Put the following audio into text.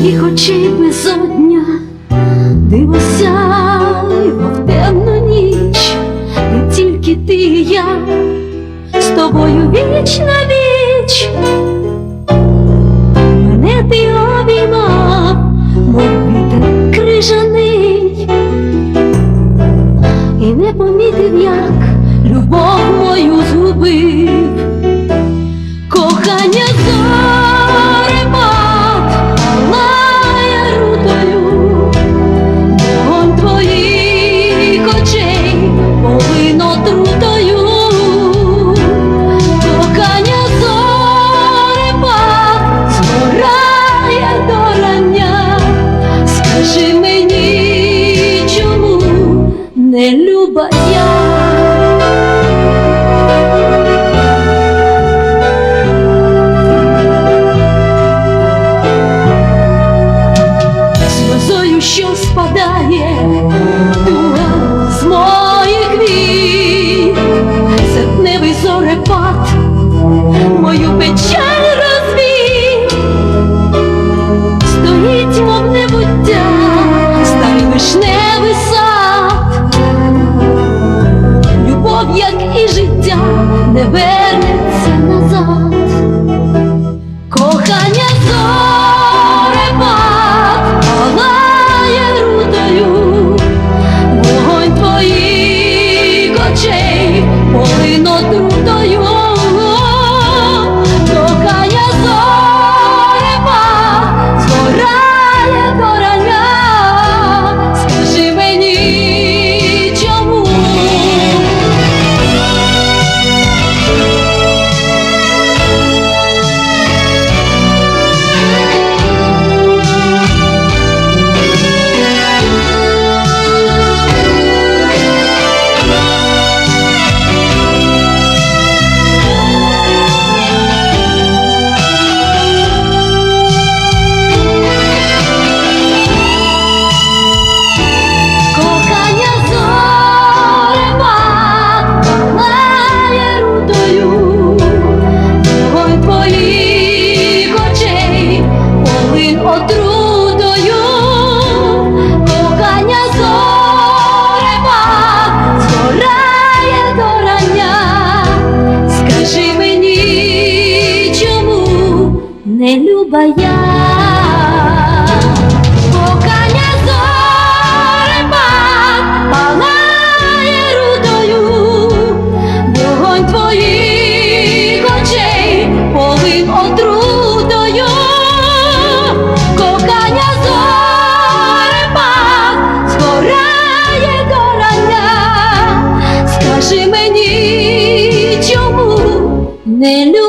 твоїх очей безодня, диво сяйво в темну ніч, і тільки ти і я з тобою віч на віч, мене ти обіймав, мов вітер крижаний, і не помітив, як любов мою згубив. Не вернеться не люба я. Кохання зорепад палає рудою, вогонь твоїх очей полин отрутою, кохання зорепад згорає до скажи мені, чому не